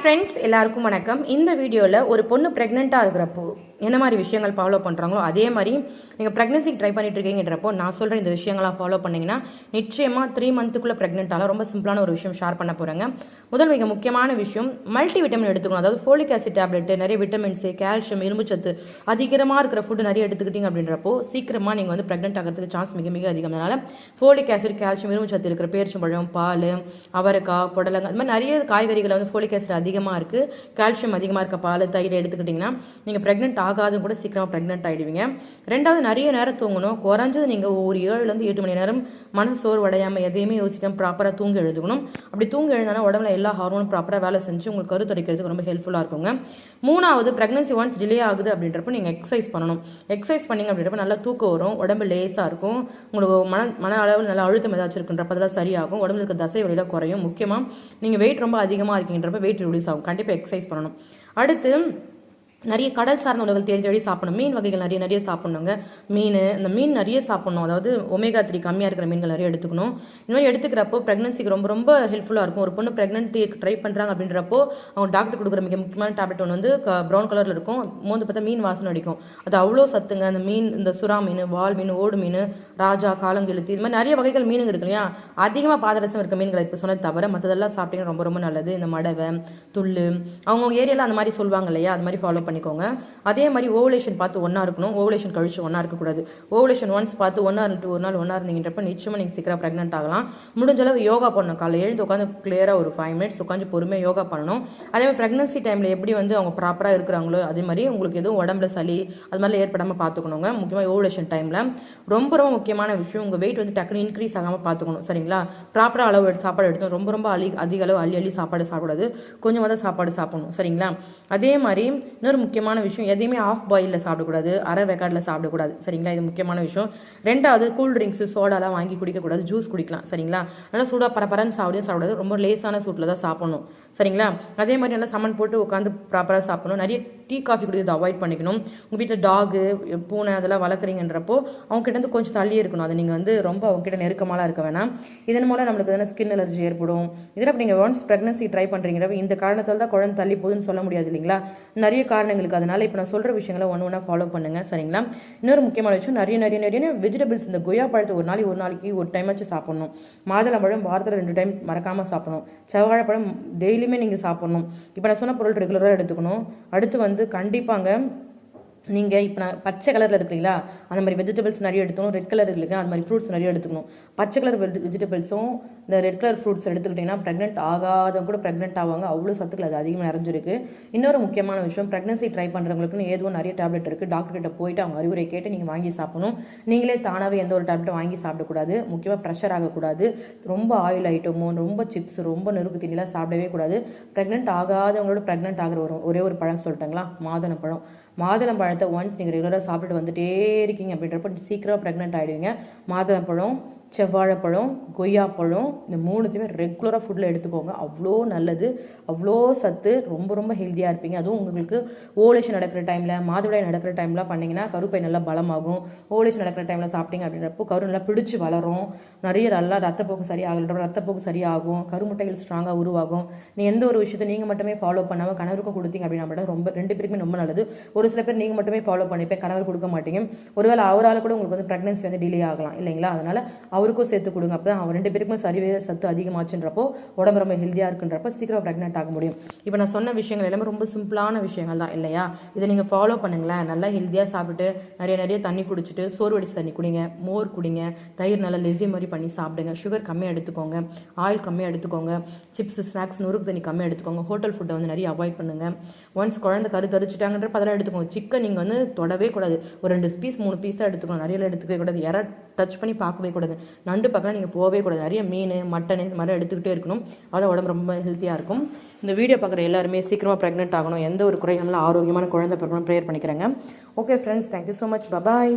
Friends எல்லாருக்கும் வணக்கம். இந்த வீடியோவில் ஒரு பொண்ணு ப்ரெக்னெண்ட்டாக இருக்கிறப்போ என்ன மாதிரி விஷயங்கள் ஃபாலோ பண்ணுறாங்களோ அதே மாதிரி நீங்கள் ப்ரெக்னன்சிக்கு ட்ரை பண்ணிட்டு இருக்கீங்கன்றப்போ நான் சொல்கிற இந்த விஷயங்களாக ஃபாலோ பண்ணிங்கன்னா நிச்சயமாக த்ரீ மந்த்துக்குள்ளே ப்ரெக்னென்ட்டால ரொம்ப சிம்பிளான ஒரு விஷயம் ஷேர் பண்ண போகிறேங்க முதல் மிக முக்கியமான விஷயம் மல்டி விட்டமின் எடுத்துக்கணும். அதாவது ஃபோலிக் ஆசிட் டேப்லெட் நிறைய விட்டமின்ஸு கால்சியம் இரும்புச்சத்து அதிகமாக இருக்கிற ஃபுட்டு நிறைய எடுத்துக்கிட்டீங்க அப்படின்றப்போ சீக்கிரமாக நீங்கள் வந்து ப்ரெக்னென்ட் ஆகிறதுக்கு சான்ஸ் மிக மிக அதிகம். அதனால் ஃபோலிக் ஆசிட் கால்சியம் இரும்புச்சத்து இருக்கிற பேரிச்சம்பழம் பால் அவரைக்காய் புடலங்காய் அது மாதிரி நிறைய காய்கறிகளை வந்து ஃபோலிக் ஆசிட் அதிகமாக இருக்குது கால்சியம் அதிகமாக இருக்க பால் தயிர் எடுத்துக்கிட்டிங்கன்னா நீங்கள் ப்ரெக்னென்ட் ஆகாதும் கூட சீக்கிரமாக ப்ரெக்னென்ட் ஆகிடுவீங்க ரெண்டாவது நிறைய நேரம் தூங்கணும். குறைஞ்சது நீங்கள் ஒரு ஏழுலேருந்து எட்டு மணி நேரம் மனசு சோறு அடையாமல் எதையுமே யோசிக்காமல் ப்ராப்பராக தூங்க எழுதுக்கணும் அப்படி தூங்க எழுந்தாலும் உடம்புல எல்லா ஹார்மோனும் ப்ராப்பராக வேலை செஞ்சு உங்களுக்கு கருத்து துடைக்கிறதுக்கு ரொம்ப ஹெல்ப்ஃபுல்லாக இருக்குங்க. மூணாவது ப்ரெக்னன்சி ஒன்ஸ் டிலே ஆகுது அப்படின்றப்ப நீங்கள் எக்ஸசைஸ் பண்ணணும். எக்ஸசைஸ் பண்ணிங்க அப்படின்றப்ப நல்லா தூக்கம் வரும் உடம்பு லேசாக இருக்கும். உங்களுக்கு மன மன அளவில் நல்ல அழுத்தம் ஏதாச்சும் இருக்குன்றப்ப அதெல்லாம் சரியாகும். உடம்புல இருக்க தசை வழியில் குறையும். முக்கியமாக நீங்கள் வெயிட் ரொம்ப அதிகமாக இருக்கீங்கன்றப்ப வெயிட் ரிலீஸ் ஆகும். கண்டிப்பாக எக்ஸசைஸ் பண்ணணும். அடுத்து நிறைய கடல் சார்ந்த உணவுகள் தேடி தேடி சாப்பிடணும். மீன் வகைகள் நிறைய நிறைய சாப்பிடணுங்க. மீன் இந்த மீன் நிறைய சாப்பிடணும். அதாவது ஒமேகா த்ரீ கம்மியாக இருக்கிற மீன்கள் நிறைய எடுத்துக்கணும். இந்த மாதிரி எடுத்துக்கிறப்போ ப்ரெக்னன்சிக்கு ரொம்ப ரொம்ப ஹெல்ப்ஃபுல்லாக இருக்கும். ஒரு பொண்ணு ப்ரெக்னென்ட்டி ட்ரை பண்ணுறாங்க அப்படின்றப்போ அவங்க டாக்டர் கொடுக்குற மிக முக்கியமான டேப்லெட் ஒன்று வந்து ப்ரௌன் கலரில் இருக்கும். மோந்து பார்த்தா மீன் வாசனை அடிக்கும். அது அவ்வளோ சத்துங்க. அந்த மீன் இந்த சுறா மீன் வால் மீன் ஓடு மீன் ராஜா காலங்கெழுத்து இது மாதிரி நிறைய வகைகள் மீனுங்க இருக்கு இல்லையா? அதிகமாக பாதரசம் இருக்க மீன்களை இப்போ சொன்னது தவிர மற்றதெல்லாம் சாப்பிட்டீங்கன்னா ரொம்ப ரொம்ப நல்லது. இந்த மடவை துள்ளு அவங்கவுங்க ஏரியாவில் அந்த மாதிரி சொல்லுவாங்க இல்லையா? அது மாதிரி ஃபாலோ பண்ணிக்கோங்க. அதே மாதிரி ஓவலேஷன் பார்த்து ஒன்றா இருக்கணும். ஓவலேஷன் கழிச்சு ஒன்றா இருக்கக்கூடாது. ஓவலேஷன் ஒன்ஸ் பார்த்து ஒன்றா இருந்துட்டு ஒரு நாள் ஒன்றா இருந்தீங்கன்றப்ப நிச்சயமாக நீங்கள் சீக்கிரம் ப்ரெக்னென்ட் ஆகலாம். முடிஞ்ச அளவு யோகா பண்ணணும். காலையில் எழுந்து உட்காந்து கிளியராக ஒரு ஃபைவ் மினிட்ஸ் உட்காந்து பொறுமையாக யோகா பண்ணணும். அதே மாதிரி ப்ரெக்னன்சி டைமில் எப்படி வந்து அவங்க ப்ராப்பராக இருக்கிறாங்களோ அதே மாதிரி உங்களுக்கு எதுவும் உடம்புல சளி அது மாதிரி ஏற்படாமல் பார்த்துக்கணுங்க. முக்கியமாக ஓவலேஷன் டைமில் ரொம்ப ரொம்ப முக்கியமான விஷயம் உங்கள் வெயிட் வந்து டக்குனு இன்க்ரீஸ் ஆகாமல் பார்த்துக்கணும். சரிங்களா? ப்ராப்பராக அளவு சாப்பாடு எடுத்து ரொம்ப ரொம்ப அழி அதிக அளவு அள்ளி அள்ளி சாப்பாடு சாப்பிடாது கொஞ்சமாக தான் சாப்பாடு சாப்பிடணும். சரிங்களா? அதே மாதிரி இன்னொரு முக்கியமான விஷயம் எதையுமே ஆஃப் பாயிலில் சாப்பிடக்கூடாது அரை வெக்காட்டில் சாப்பிடக்கூடாது. சரிங்களா? இது முக்கியமான விஷயம். ரெண்டாவது கூல் ட்ரிங்க்ஸு சோடாலாம் வாங்கி குடிக்கக்கூடாது ஜூஸ் குடிக்கலாம். சரிங்களா? நல்லா சூடாக பரப்பரன்னு சாப்பிடும் சாப்பிடாது ரொம்ப லேசான சூட்டில் தான் சாப்பிடணும். சரிங்களா? அதே மாதிரி நல்லா சமன் போட்டு உட்காந்து ப்ராப்பராக சாப்பிடணும். நிறைய டீ காஃபி குடிக்கிறது அவாய்ட் பண்ணிக்கணும். உங்கள் வீட்டில் டாகு பூனை அதெல்லாம் வளர்க்குறீங்கன்றப்போ அவங்க கிட்ட கொஞ்சம் தள்ளி இருக்கணும். அதை நீங்கள் வந்து ரொம்ப அவங்க கிட்ட நெருக்கமாலாம் இருக்க வேணாம். இதன் மூலம் நம்மளுக்கு எதனா ஸ்கின் அலர்ஜி ஏற்படும். இதில் இப்போ நீங்கள் ஒன்ஸ் ப்ரெக்னன்சி ட்ரை பண்ணுறீங்கிறப்ப இந்த காரணத்தால் தான் குழந்தை தள்ளி போகுதுன்னு சொல்ல முடியாது இல்லைங்களா? நிறைய காரணங்களுக்கு. அதனால் இப்போ நான் சொல்கிற விஷயங்களை ஒன்று ஒன்றா ஃபாலோ பண்ணுங்கள் சரிங்களா? இன்னொரு முக்கியமான விஷயம் நிறைய நிறைய நிறைய வெஜிடபிள்ஸ் இந்த கொய்யா பழத்தை ஒரு நாளைக்கு ஒரு நாளைக்கு ஒரு டைம் வச்சு சாப்பிடணும். மாதுளம்பழம் வாரத்தில் ரெண்டு டைம் மறக்காமல் சாப்பிடணும். செவ்வாழைப்பழம் டெய்லியுமே நீங்கள் சாப்பிடணும். இப்போ நான் சொன்ன பொருள் ரெகுலராக எடுத்துக்கணும். அடுத்து வந்து கண்டிப்பாங்க. நீங்கள் இப்போ நான் பச்சை கலரில் இருக்கிறீங்களா அந்த மாதிரி வெஜிடபிள்ஸ் நிறைய எடுத்துக்கணும் ரெட் கலர் இல்லைங்க அந்த மாதிரி ஃப்ரூட்ஸ் நிறைய எடுத்துக்கணும். பச்சை கலர் வெஜிடபிள்ஸும் இந்த ரெட் கலர் ஃப்ரூட்ஸ் எடுத்துக்கிட்டிங்கன்னா ப்ரெக்னென்ட் ஆகாதவங்க கூட ப்ரெக்னென்ட் ஆவாங்க. அவ்வளோ சத்துக்கள் அது அதிகமாக நிறைஞ்சிருக்கு. இன்னொரு முக்கியமான விஷயம் ப்ரெக்னன்சி ட்ரை பண்ணுறவங்களுக்குன்னு ஏதோ நிறைய டேப்லெட் இருக்குது டாக்டர்கிட்ட போயிட்டு அவங்க அறிவுரை கேட்டு நீங்கள் வாங்கி சாப்பிடணும். நீங்களே தானாகவே எந்த ஒரு டேப்லெட்டும் வாங்கி சாப்பிடக்கூடாது. முக்கியமாக ப்ரெஷர் ஆகக்கூடாது. ரொம்ப ஆயில் ஐட்டமோ ரொம்ப சிப்ஸ் ரொம்ப நெருப்பு தண்ணிலாம் சாப்பிடவே கூடாது. ப்ரெக்னென்ட் ஆகாதவங்களோட ப்ரெக்னென்ட் ஆகிற ஒரு ஒரே ஒரு பழம் சொல்லிட்டாங்களா? மாதுளம் பழம் மாதுளம் பழத்தை ஒன்ஸ் நீங்கள் ரெகுலராக சாப்பிட்டுட்டு வந்துட்டே இருக்கீங்க அப்படின்றப்ப சீக்கிரம் ப்ரெக்னென்ட் ஆகிடுவீங்க மாதுளம் பழம் செவ்வாழைப்பழம் கொய்யாப்பழம் இந்த மூணுத்தையுமே ரெகுலராக ஃபுட்டில் எடுத்துக்கோங்க. அவ்வளோ நல்லது அவ்வளோ சத்து ரொம்ப ரொம்ப ஹெல்த்தியாக இருப்பீங்க. அதுவும் உங்களுக்கு ஓலேஷன் நடக்கிற டைமில் மாதவிடாய் நடக்கிற டைம்லாம் பண்ணிங்கன்னா கருப்பை நல்லா பலமாகும். ஓலேஷன் நடக்கிற டைமில் சாப்பிட்டீங்க அப்படின்றப்போ கரு நல்லா பிடிச்சி வளரும். நிறைய நல்லா ரத்தப்போக்கு சரியாகல ரத்தப்போக்கு சரியாகும். கருமுட்டைகள் ஸ்ட்ராங்காக உருவாகும். நீ எந்த ஒரு விஷயத்தை நீங்கள் மட்டுமே ஃபாலோ பண்ணாமல் கணவருக்கும் கொடுத்தீங்க அப்படின்னா ரொம்ப ரெண்டு பேருக்குமே ரொம்ப நல்லது. ஒரு சில பேர் நீங்கள் மட்டுமே ஃபாலோ பண்ணிப்பேன் கணவர் கொடுக்க மாட்டீங்க. ஒருவேளை அவரால் கூட உங்களுக்கு வந்து ப்ரெக்னன்சி வந்து டிலே ஆகலாம் இல்லைங்களா? அதனால் அவருக்கும் சேர்த்து கொடுங்க. அப்போ தான் அவன் ரெண்டு பேருக்குமே சரிவே சத்து அதிகமாச்சுன்றப்போ உடம்பு ரொம்ப ஹெல்த்தியாக இருக்குன்றப்போ சீக்கிரம் ப்ரெக்னென்ட் ஆக முடியும். இப்போ நான் சொன்ன விஷயங்கள் எல்லாமே ரொம்ப சிம்பிளான விஷயங்கள் தான் இல்லையா? இதை நீங்கள் ஃபாலோ பண்ணுங்களேன். நல்லா ஹெல்த்தியாக சாப்பிட்டு நிறைய நிறைய தண்ணி குடிச்சிட்டு சோர்வடிச்சு தண்ணி குடிங்க மோர் குடிங்க தயிர் நல்லா லெசி மாதிரி பண்ணி சாப்பிடுங்க. சுகர் கம்மியாக எடுத்துக்கோங்க ஆயில் கம்மியாக எடுத்துக்கோங்க சிப்ஸ் ஸ்நாக்ஸ் நொறுக்கு தண்ணி கம்மியாக எடுத்துக்கோங்க ஹோட்டல் ஃபுட்டை வந்து நிறைய அவாய்ட் பண்ணுங்க. ஒன்ஸ் குழந்தை கரு தரிச்சிட்டாங்கன்ற அதெல்லாம் எடுத்துக்கோங்க. சிக்கன் நீங்கள் வந்து தொடவே கூடாது. ஒரு ரெண்டு பீஸ் மூணு பீஸ் தான் எடுத்துக்கணும். நிறைய எடுத்துக்கவே கூடாது. யாராவது டச் பண்ணி பார்க்கவே கூடாது. நண்டு பக்கம் நீங்கள் போகவே கூடாது. நிறைய மீன் மட்டன் இந்த மாதிரி எடுத்துக்கிட்டே இருக்கணும். அதான் உடம்பு ரொம்ப ஹெல்த்தியாக இருக்கும். இந்த வீடியோ பார்க்குற எல்லாருமே சீக்கிரமாக ப்ரெக்னென்ட் ஆகணும். எந்த ஒரு குறையும் ஆரோக்கியமான குழந்தை பிறக்கணும் ப்ரேயர் பண்ணிக்கிறேங்க. Okay friends thank you so much bye bye